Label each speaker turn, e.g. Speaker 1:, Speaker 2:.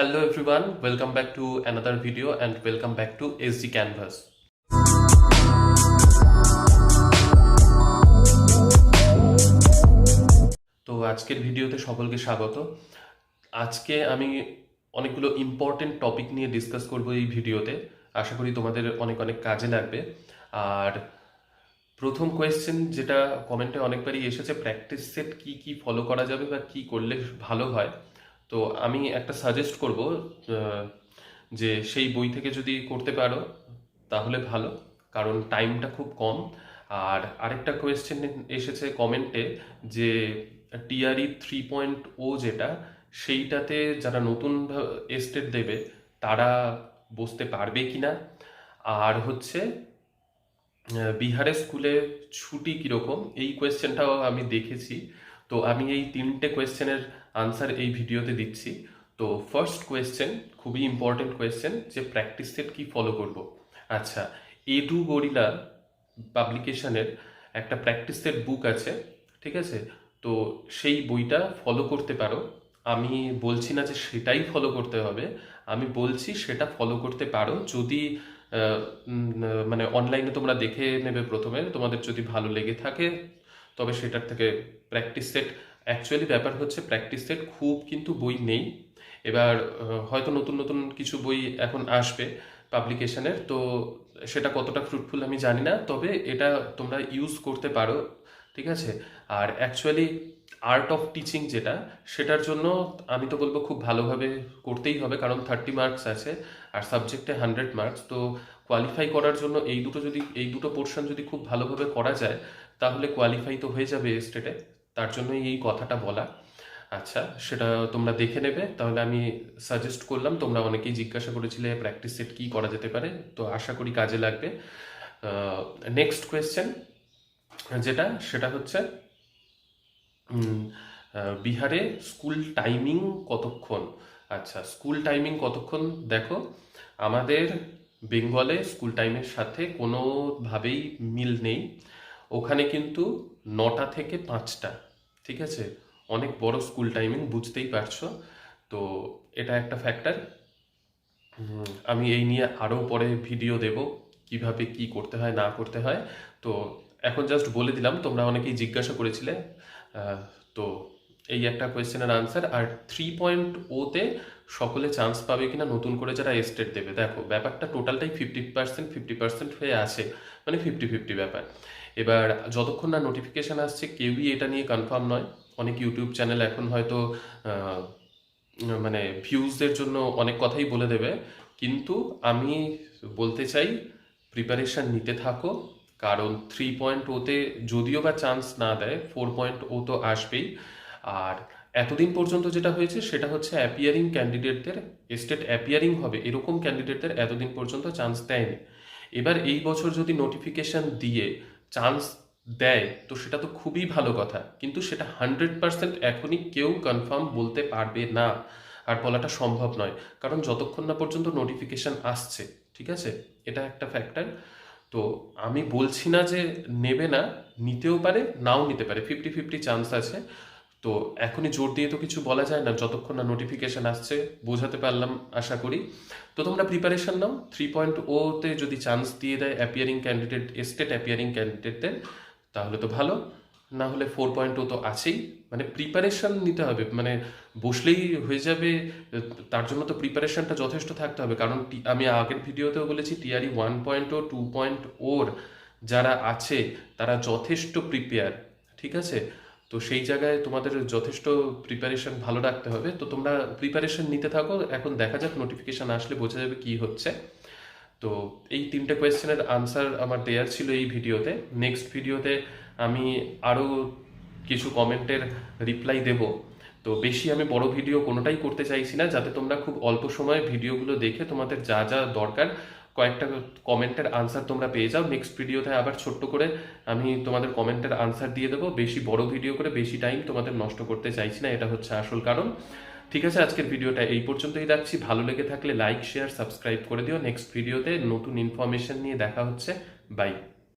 Speaker 1: Hello everyone, welcome back to another video and welcome back to SD Canvas. তো আজকের ভিডিওতে সকলকে স্বাগত। আজকে আমি অনেকগুলো ইম্পর্টেন্ট টপিক নিয়ে ডিসকাস করব এই ভিডিওতে। আশা করি তোমাদের অনেক অনেক কাজে লাগবে। আর প্রথম কোয়েশ্চেন যেটা কমেন্টে অনেকবারই এসেছে প্র্যাকটিস সেট কি কি ফলো করা যাবে বা কি করলে ভালো হয়? তো আমি একটা সাজেস্ট করব যে সেই বই থেকে যদি করতে পারো, তাহলে ভালো, কারণ টাইমটা খুব কম। আর আরেকটা কোয়েশ্চেন এসেছে কমেন্টে যে টিআরই থ্রি পয়েন্ট ও যেটা, সেইটাতে যারা নতুন এস্টেট দেবে, তারা বসতে পারবে কিনা? আর হচ্ছে বিহারের স্কুলে ছুটি কীরকম? এই কোয়েশ্চেনটাও আমি দেখেছি। তো আমি এই তিনটে কোয়েশ্চেনের আনসার এই ভিডিওতে দিচ্ছি। তো ফার্স্ট কোয়েশ্চেন খুবই ইম্পর্টেন্ট কোয়েশ্চেন যে প্র্যাকটিস সেট কি ফলো করব? আচ্ছা এডু গরিলা পাবলিকেশনের একটা প্র্যাকটিস সেট বুক আছে, ঠিক আছে? তো সেই বইটা ফলো করতে পারো। আমি বলছি না যে সেটাই ফলো করতে হবে। আমি বলছি সেটা ফলো করতে পারো। যদি মানে অনলাইনে তোমরা দেখে নেবে প্রথমে, তোমাদের যদি ভালো লেগে থাকে তবে সেটার থেকে প্র্যাকটিস সেট অ্যাকচুয়ালি ব্যাপার হচ্ছে প্র্যাকটিস সেট খুব কিন্তু বই নেই। এবার হয়তো নতুন নতুন কিছু বই এখন আসবে পাবলিকেশনের তো সেটা কতটা ফ্রুটফুল আমি জানি না, তবে এটা তোমরা ইউজ করতে পারো। ঠিক আছে? আর অ্যাকচুয়ালি আর্ট অফ টিচিং যেটা, সেটার জন্য আমি তো বলব খুব ভালোভাবে করতেই হবে, কারণ থার্টি মার্কস আছে আর সাবজেক্টে হান্ড্রেড মার্কস তো কোয়ালিফাই করার জন্য এই দুটো যদি, এই দুটো পোর্শন যদি খুব ভালোভাবে করা যায়, তাহলে কোয়ালিফাই তো হয়ে যাবে স্টেটে তার জন্যই এই কথাটা বলা। আচ্ছা সেটা তোমরা দেখে নেবে, তাহলে আমি সাজেস্ট করলাম, তোমরা অনেকেই জিজ্ঞাসা করেছিলে প্র্যাকটিস সেট কি করা যেতে পারে, তো আশা করি কাজে লাগবে। নেক্সট কোয়েশ্চেন যেটা, সেটা হচ্ছে বিহারে স্কুল টাইমিং কতক্ষণ? আচ্ছা স্কুল টাইমিং কতক্ষণ? দেখো, আমাদের বেঙ্গলে স্কুল টাইমের সাথে কোনোভাবেই মিল নেই। ওখানে কিন্তু নটা থেকে পাঁচটা, ঠিক আছে? অনেক বড় স্কুল টাইমিং, বুঝতেই পারছ? তো এটা একটা ফ্যাক্টর। আমি এই নিয়ে আরও পরে ভিডিও দেব, কীভাবে কি করতে হয়, না করতে হয়। তো এখন জাস্ট বলে দিলাম, তোমরা অনেকেই জিজ্ঞাসা করেছিলে তো এই একটা কোয়েশ্চেনের আনসার আর থ্রি পয়েন্ট ওতে সকলে চান্স পাবে কিনা নতুন করে যারা এস্টেট দেবে। দেখো, ব্যাপারটা টোটালটাই ফিফটি পার্সেন্ট ফিফটি পার্সেন্ট হয়ে আছে মানে ফিফটি ফিফটি ব্যাপার। এবার যতক্ষণ না নোটিফিকেশান আসছে, কেউই এটা নিয়ে কনফার্ম নয়। অনেক ইউটিউব চ্যানেল এখন হয়তো মানে ভিউজদের জন্য অনেক কথাই বলে দেবে। কিন্তু আমি বলতে চাই প্রিপারেশন নিতে থাকো। কারণ থ্রি পয়েন্ট ওতে যদিও বা চান্স না দেয় ফোর পয়েন্ট ও তো আসবেই। আর এতদিন পর্যন্ত যেটা হয়েছে, সেটা হচ্ছে অ্যাপিয়ারিং ক্যান্ডিডেটদের স্টেট অ্যাপিয়ারিং হবে, এরকম ক্যান্ডিডেটদের এতদিন পর্যন্ত চান্স দেয়নি। এবার এই বছর যদি নোটিফিকেশন দিয়ে চান্স দেয়, তো সেটা তো খুবই ভালো কথা। কিন্তু সেটা হান্ড্রেড পার্সেন্ট এখনই কেউ কনফার্ম বলতে পারবে না। আর বলাটা সম্ভব নয়। কারণ যতক্ষণ না পর্যন্ত নোটিফিকেশন আসছে, ঠিক আছে? এটা একটা ফ্যাক্টর তো আমি বলছি না যে নেবে না, নিতেও পারে, নাও নিতে পারে। ফিফটি ফিফটি চান্স আছে। তো এখনই জোর দিয়ে তো কিছু বলা যায় না, যতক্ষণ না নোটিফিকেশান আসছে, বোঝাতে পারলাম, আশা করি। তো তোমরা প্রিপারেশান নাও। থ্রি পয়েন্ট ওতে যদি চান্স দিয়ে দেয় অ্যাপিয়ারিং ক্যান্ডিডেট এস্টেট অ্যাপিয়ারিং ক্যান্ডিডেটদের তাহলে তো ভালো। না হলে ফোর পয়েন্ট ও তো আছেই। মানে প্রিপারেশন নিতে হবে। মানে বসলেই হয়ে যাবে, তার জন্য তো প্রিপারেশনটা যথেষ্ট থাকতে হবে। কারণ আমি আগের ভিডিওতেও বলেছি TRE one point O two point ওর যারা আছে, তারা যথেষ্ট প্রিপেয়ার ঠিক আছে? তো সেই জায়গায় তোমাদের যথেষ্ট প্রিপারেশন ভালো রাখতে হবে। তো তোমরা প্রিপারেশন নিতে থাকো, এখন দেখা যাক নোটিফিকেশান আসলে বোঝা যাবে কি হচ্ছে। তো এই তিনটে কোয়েশ্চেনের আনসার আমার দেয়ার ছিল এই ভিডিওতে। নেক্সট ভিডিওতে আমি আরও কিছু কমেন্টের রিপ্লাই দেব। তো বেশি আমি বড় ভিডিও কোনোটাই করতে চাইছি না, যাতে তোমরা খুব অল্প সময়ে ভিডিওগুলো দেখে তোমাদের যা যা দরকার, কয়েকটা কমেন্টের আনসার তোমরা পেয়ে যাও। নেক্সট ভিডিওতে আবার ছোট্ট করে আমি তোমাদের কমেন্টের আনসার দিয়ে দেবো। বেশি বড় ভিডিও করে বেশি টাইম তোমাদের নষ্ট করতে চাইছি না, এটা হচ্ছে আসল কারণ। ঠিক আছে, আজকের ভিডিওটা এই পর্যন্তই রাখছি। ভালো লেগে থাকলে লাইক শেয়ার সাবস্ক্রাইব করে দিও। নেক্সট ভিডিওতে নতুন ইনফরমেশন নিয়ে দেখা হচ্ছে। বাই